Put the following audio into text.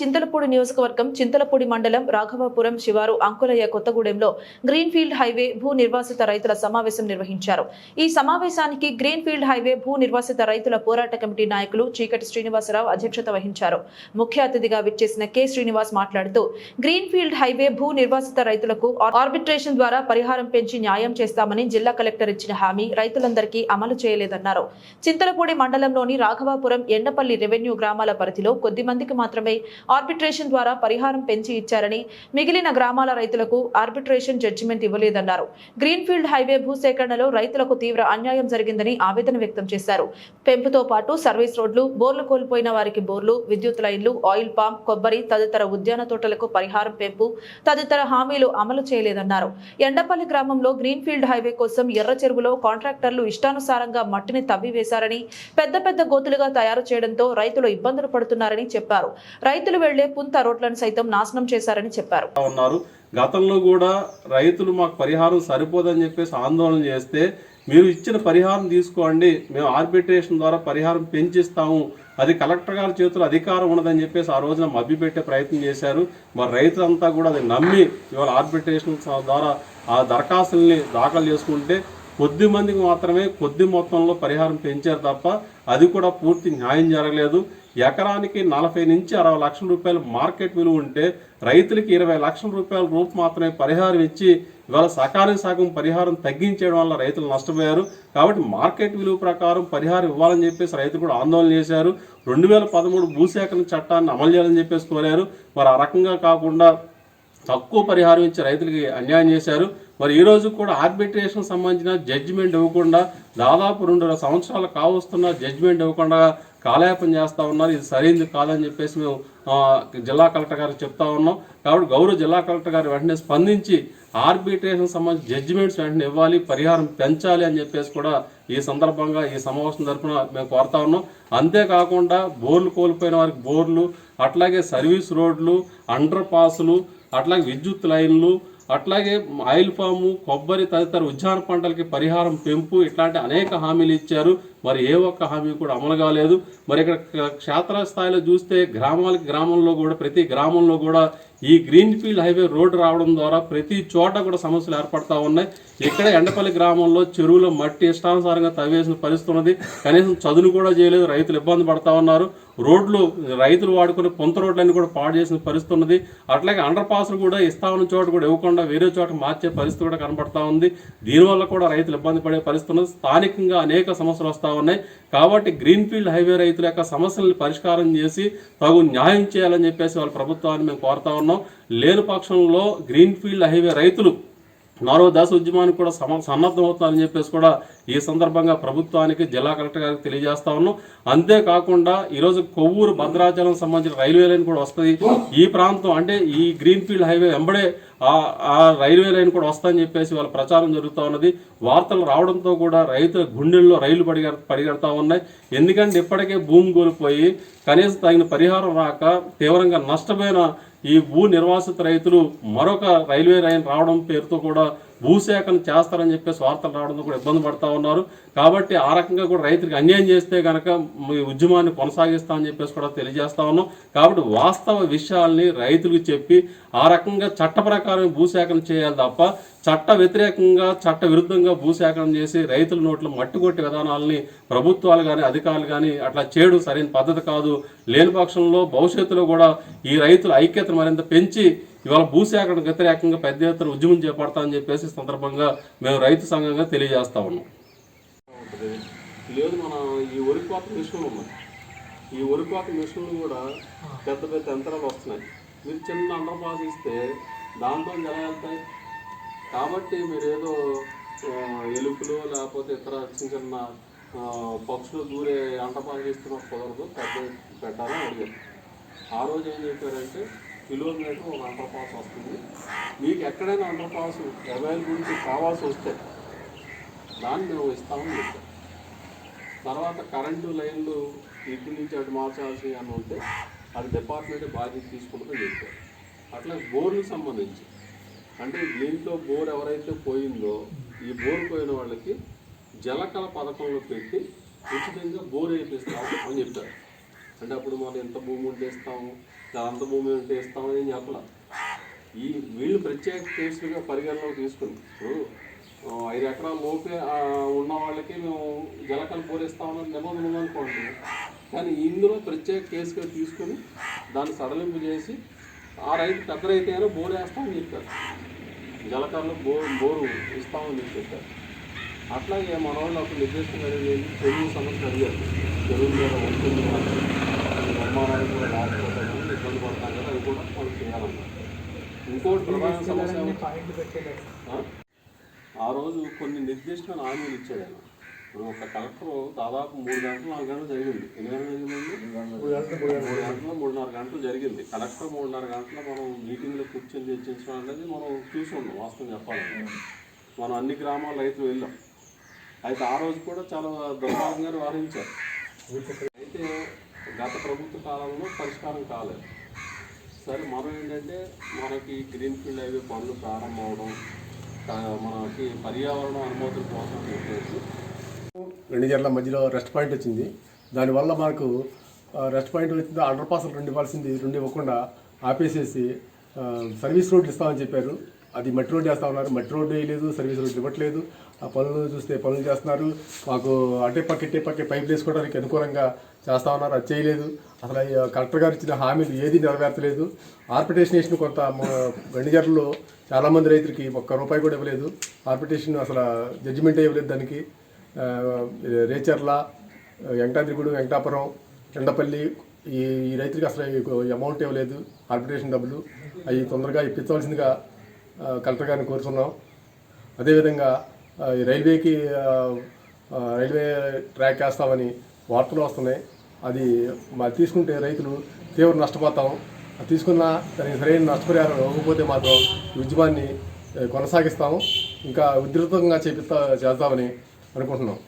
చింతలపూడి నియోజకవర్గం చింతలపూడి మండలం రాఘవాపురం శివారు అంకులయ్య కొత్తగూడెంలో గ్రీన్ఫీల్డ్ హైవే భూ నిర్వాసిత రైతుల సమావేశం నిర్వహించారు. ఈ సమావేశానికి గ్రీన్ఫీల్డ్ హైవే భూ నిర్వాసిత రైతుల పోరాట కమిటీ నాయకులు చీకటి శ్రీనివాసరావు అధ్యక్షత వహించారు. ముఖ్య అతిథిగా విచ్చేసిన కె. శ్రీనివాస్ మాట్లాడుతూ గ్రీన్ఫీల్డ్ హైవే భూ నిర్వాసిత రైతులకు ఆర్బిట్రేషన్ ద్వారా పరిహారం పెంచి న్యాయం చేస్తామని జిల్లా కలెక్టర్ ఇచ్చిన హామీ రైతులందరికీ అమలు చేయలేదన్నారు. చింతలపూడి మండలంలోని రాఘవాపురం ఎండపల్లి రెవెన్యూ గ్రామాల పరిధిలో కొద్ది మందికి మాత్రమే ఆర్బిట్రేషన్ ద్వారా పరిహారం పెంచి ఇచ్చారని మిగిలిన గ్రామాల రైతులకు ఆర్బిట్రేషన్ జడ్జిమెంట్ ఇవ్వలేదన్నారు. గ్రీన్ఫీల్డ్ హైవే భూసేకరణలో రైతులకు తీవ్ర అన్యాయం జరిగిందని ఆవేదన వ్యక్తం చేశారు. పెంపుతో పాటు సర్వీస్ రోడ్లు బోర్లు కోల్పోయిన వారికి బోర్లు విద్యుత్ లైన్లు ఆయిల్ పామ్ కొబ్బరి తదితర ఉద్యాన తోటలకు పరిహారం పెంపు తదితర హామీలు అమలు చేయలేదన్నారు. ఎండపల్లి గ్రామంలో గ్రీన్ఫీల్డ్ హైవే కోసం ఎర్ర చెరువులో కాంట్రాక్టర్లు ఇష్టానుసారంగా మట్టిని తవ్వివేశారని పెద్ద పెద్ద గోతులుగా తయారు చేయడంతో రైతులు ఇబ్బందులు పడుతున్నారని చెప్పారు. రైతులు వెళ్ళే పుంత రోడ్లను సైతం నాశనం చేశారని చెప్పారు. ఉన్నారు. గతంలో కూడా రైతులు మాకు పరిహారం సరిపోదని చెప్పేసి ఆందోళన చేస్తే మీరు ఇచ్చిన పరిహారం తీసుకోండి మేము ఆర్బిట్రేషన్ ద్వారా పరిహారం పెంచిస్తాము అది కలెక్టర్ గారి చేతులు అధికారం ఉన్నదని చెప్పేసి ఆ రోజున మభ్యపెట్టే ప్రయత్నం చేశారు. మరి రైతులంతా కూడా అది నమ్మి ఇవాళ ఆర్బిట్రేషన్ ద్వారా ఆ దరఖాస్తుల్ని దాఖలు చేసుకుంటే కొద్ది మందికి మాత్రమే కొద్ది మొత్తంలో పరిహారం పెంచారు తప్ప అది కూడా పూర్తి న్యాయం జరగలేదు. ఎకరానికి నలభై నుంచి అరవై లక్షల రూపాయలు మార్కెట్ విలువ ఉంటే రైతులకి ఇరవై లక్షల రూపాయల రూపు మాత్రమే పరిహారం ఇచ్చి ఇవాళ సకాలం సగం పరిహారం తగ్గించడం వల్ల రైతులు నష్టపోయారు. కాబట్టి మార్కెట్ విలువ ప్రకారం పరిహారం ఇవ్వాలని చెప్పేసి రైతులు కూడా ఆందోళన చేశారు. రెండు వేల పదమూడు భూసేకరణ చట్టాన్ని అమలు చేయాలని చెప్పేసి కోరారు. మరి ఆ రకంగా కాకుండా తక్కువ పరిహారం ఇచ్చి రైతులకి అన్యాయం చేశారు. మరి ఈరోజు కూడా ఆర్బిట్రేషన్ సంబంధించిన జడ్జిమెంట్ ఇవ్వకుండా దాదాపు రెండు సంవత్సరాలు కావస్తున్న జడ్జిమెంట్ ఇవ్వకుండా కాలయాపన చేస్తూ ఉన్నారు. ఇది సరైనది కాదని చెప్పేసి మేము జిల్లా కలెక్టర్ గారు చెప్తా ఉన్నాం. కాబట్టి గౌరవ జిల్లా కలెక్టర్ గారు వెంటనే స్పందించి ఆర్బిట్రేషన్ సంబంధించి జడ్జిమెంట్స్ వెంటనే ఇవ్వాలి పరిహారం పెంచాలి అని చెప్పేసి కూడా ఈ సందర్భంగా ఈ సమావేశం తరఫున మేము కోరుతా ఉన్నాం. అంతేకాకుండా బోర్లు కోల్పోయిన వారికి బోర్లు అట్లాగే సర్వీస్ రోడ్లు అండర్ పాసులు అట్లాగే విద్యుత్ లైన్లు అట్లాగే ఆయిల్ ఫాము కొబ్బరి తదితర ఉద్యాన పంటలకి పరిహారం పెంపు ఇట్లాంటి అనేక హామీలు ఇచ్చారు. మరి ఏ ఒక్క హామీ కూడా అమలు కాలేదు. మరి ఇక్కడ క్షేత్రస్థాయిలో చూస్తే గ్రామాలకి గ్రామంలో కూడా ప్రతి గ్రామంలో కూడా ఈ గ్రీన్ ఫీల్డ్ హైవే రోడ్డు రావడం ద్వారా ప్రతి చోట కూడా సమస్యలు ఏర్పడతా ఉన్నాయి. ఇక్కడ ఎండపల్లి గ్రామంలో చెరువులో మట్టి ఇష్టానుసారంగా తవ్వేసిన పరిస్థితి ఉన్నది. కనీసం చదును కూడా చేయలేదు. రైతులు ఇబ్బంది పడతా ఉన్నారు. రోడ్లు రైతులు వాడుకునే పొంత రోడ్లన్నీ కూడా పాడు చేసిన పరిస్థితి ఉన్నది. అట్లాగే అండర్ పాస్లు కూడా ఇస్తా ఉన్న చోట కూడా ఇవ్వకుండా వేరే చోట మార్చే పరిస్థితి కూడా కనబడతా ఉంది. దీనివల్ల కూడా రైతులు ఇబ్బంది పడే పరిస్థితి ఉన్నది. స్థానికంగా అనేక సమస్యలు వస్తూ ఉన్నాయి. కాబట్టి గ్రీన్ ఫీల్డ్ హైవే రైతుల యొక్క సమస్యలను పరిష్కారం చేసి తగు న్యాయం చేయాలని చెప్పేసి వాళ్ళ ప్రభుత్వాన్ని మేము కోరుతా ఉన్నాం. లేని పక్షంలో గ్రీన్ ఫీల్డ్ హైవే రైతులు మరో దశ ఉద్యమానికి కూడా సమ సన్నద్ధమవుతారని చెప్పేసి కూడా ఈ సందర్భంగా ప్రభుత్వానికి జిల్లా కలెక్టర్ గారికి తెలియజేస్తా ఉన్నాం. అంతేకాకుండా ఈరోజు కొవ్వూరు భద్రాచలం సంబంధించిన రైల్వే లైన్ కూడా వస్తుంది. ఈ ప్రాంతం అంటే ఈ గ్రీన్ ఫీల్డ్ హైవే వెంబడే ఆ రైల్వే లైన్ కూడా వస్తుందని చెప్పేసి వాళ్ళ ప్రచారం జరుగుతూ ఉన్నది. వార్తలు రావడంతో కూడా రైతుల గుండెల్లో రైలు పడిగ పడిగడతా ఉన్నాయి. ఎందుకంటే ఇప్పటికే భూమి కోల్పోయి కనీసం తగిన పరిహారం రాక తీవ్రంగా నష్టపోయిన ఈ భూ నిర్వాసిత రైతులు మరొక రైల్వే లైన్ రావడం పేరుతో కూడా భూసేకరణ చేస్తారని చెప్పేసి వార్తలు రావడంతో కూడా ఇబ్బంది పడతా ఉన్నారు. కాబట్టి ఆ రకంగా కూడా రైతులకు అన్యాయం చేస్తే కనుక మీ ఉద్యమాన్ని కొనసాగిస్తామని చెప్పేసి కూడా తెలియజేస్తా ఉన్నాం. కాబట్టి వాస్తవ విషయాల్ని రైతులకు చెప్పి ఆ రకంగా చట్ట ప్రకారం భూసేకరణ చేయాలి తప్ప చట్ట వ్యతిరేకంగా చట్ట విరుద్ధంగా భూసేకరణ చేసి రైతుల నోట్లు మట్టి కొట్టే విధానాలని ప్రభుత్వాలు కానీ అధికారులు కానీ అట్లా చేయడం సరైన పద్ధతి కాదు. లేని పక్షంలో భవిష్యత్తులో కూడా ఈ రైతుల ఐక్యతను మరింత పెంచి ఇవాళ భూసేకరణకు వ్యతిరేకంగా పెద్ద ఎత్తున ఉద్యమం చేపడతామని చెప్పేసి సందర్భంగా మేము రైతు సంఘంగా తెలియజేస్తా ఉన్నాం. లేదు మన ఈ వరి కోత మిషన్లు ఉన్నాయి. ఈ వరి కోత మిషన్లు కూడా పెద్ద పెద్ద యంత్రాలు వస్తున్నాయి. మీరు చిన్న అండర్ పాస్ ఇస్తే దాంతో ఎలా వెళ్తాయి? కాబట్టి మీరు ఏదో ఎలుకలు లేకపోతే ఇతర చిన్న చిన్న పక్షులు దూరే అండపాలు ఇస్తున్న కుదరదు పెద్ద పెట్టాలని అడిగారు. ఆ రోజు ఏం చెప్పారంటే కిలోమీటర్ ఒక అండర్ పాస్ వస్తుంది. మీకు ఎక్కడైనా అండర్ పాస్ అవైలబిలిటీ కావాల్సి వస్తే దాన్ని మేము ఇస్తామని చెప్పాం తర్వాత కరెంటు లైన్లు ఇటు నుంచి అటు మార్చాల్సి అని ఉంటే అది డిపార్ట్మెంట్ బాధ్యత తీసుకుంటుందని చెప్పారు అట్లా బోర్లకు సంబంధించి అంటే దీంట్లో బోర్ ఎవరైతే పోయిందో ఈ బోర్ పోయిన వాళ్ళకి జలకళ పథకంలో పెట్టి ఉచితంగా బోర్ వేపిస్తాము అని చెప్పారు అంటే అప్పుడు మనం ఎంత భూమి ఉండేస్తాము ఇస్తాము అంత భూమి ఉంటే ఇస్తామని ఏం ఈ వీళ్ళు ప్రత్యేక కేసులుగా పరిగణలోకి తీసుకుని ఇప్పుడు ఐదు ఎకరాల లోపే ఉన్న వాళ్ళకి మేము జలకలు పూరిస్తామని నిబంధన ఉందనుకోండి. కానీ ఇందులో ప్రత్యేక కేసుగా తీసుకుని దాన్ని సడలింపు చేసి ఆ రైతు పెద్ద రైతు అయినా బోరు వేస్తామని చెప్పారు. జలకర్లు బో బోరు ఇస్తామని చెప్పి చెప్పారు. అట్లాగే మన వాళ్ళు అప్పుడు నిర్దేశం అడిగేది తెలుగు సమస్య అడిగారు. తెలుగు మీద ఉంటుంది నిర్మాణానికి కూడా రాకపోతే ఇబ్బంది పడతాం కదా అది కూడా మనం చేయాలన్నారు ఇంకోటి ప్రధాన సమస్య ఆ? ఆ రోజు కొన్ని నిర్దిష్టమైన హామీలు ఇచ్చాడు ఆయన. ఇప్పుడు ఒక కలెక్టర్ దాదాపు మూడు గంటలు నాలుగు గంటలు జరిగింది. ఎన్ని గంటలు జరిగిందండి మూడు గంటలు. మూడున్నర గంటలు జరిగింది. కలెక్టర్ మూడున్నర గంటలు మనం మీటింగ్లో కూర్చొని చర్చించడం అనేది మనం చూసి ఉన్నాం వాస్తవం చెప్పాలంటే. మనం అన్ని గ్రామాల రైతులు వెళ్ళాం. అయితే ఆ రోజు కూడా చాలా దుర్మార్గంగా వ్యవహరించారు. అయితే గత ప్రభుత్వ కాలంలో పరిష్కారం కాలేదు. సరే మనం ఏంటంటే మనకి గ్రీన్ ఫీల్డ్ హైవే పనులు ప్రారంభం అవడం మనకి పర్యావరణ అనుమతుల కోసం చెప్పేసి రెండు జర్ల మధ్యలో రెస్ట్ పాయింట్ వచ్చింది. దానివల్ల మనకు రెస్ట్ పాయింట్ వచ్చింది అండర్ పాస్లు రెండు ఇవ్వాల్సింది రెండు ఇవ్వకుండా ఆపేసేసి సర్వీస్ రోడ్లు ఇస్తామని చెప్పారు. అది మట్టి రోడ్డు వేస్తా ఉన్నారు. మట్టి రోడ్డు వేయలేదు సర్వీస్ రోడ్లు ఇవ్వట్లేదు. ఆ పనులు చూస్తే పనులు చేస్తున్నారు. మాకు అటే పక్క ఇటే పక్క పైపులు వేసుకోవడానికి అనుకూలంగా చేస్తా ఉన్నారు. అది చేయలేదు. అసలు కలెక్టర్ గారు ఇచ్చిన హామీలు ఏది నెరవేర్చలేదు. ఆర్పిటేషన్ వేసిన కొంత వెండిజర్లలో చాలామంది రైతులకి ఒక్క రూపాయి కూడా ఇవ్వలేదు. ఆర్పిటేషన్ అసలు జడ్జిమెంటే ఇవ్వలేదు దానికి. రేచర్ల వెంకటాద్రిగూడు వెంకటాపురం ఎండపల్లి ఈ ఈ రైతులకి అసలు అమౌంట్ ఇవ్వలేదు. ఆర్పిటేషన్ డబ్బులు. అవి తొందరగా ఇప్పించవలసిందిగా కలెక్టర్ గారిని కోరుతున్నాం. అదేవిధంగా ఈ రైల్వేకి రైల్వే ట్రాక్ వేస్తామని వార్తలు వస్తున్నాయి. అది మా తీసుకుంటే రైతులు తీవ్ర నష్టపోతాం. అది తీసుకున్న దానికి సరైన నష్టపరిహారం ఇవ్వకపోతే మాత్రం ఈ ఉద్యమాన్ని కొనసాగిస్తాము ఇంకా ఉధృతంగా చేపిస్తా చేద్దామని అనుకుంటున్నాం.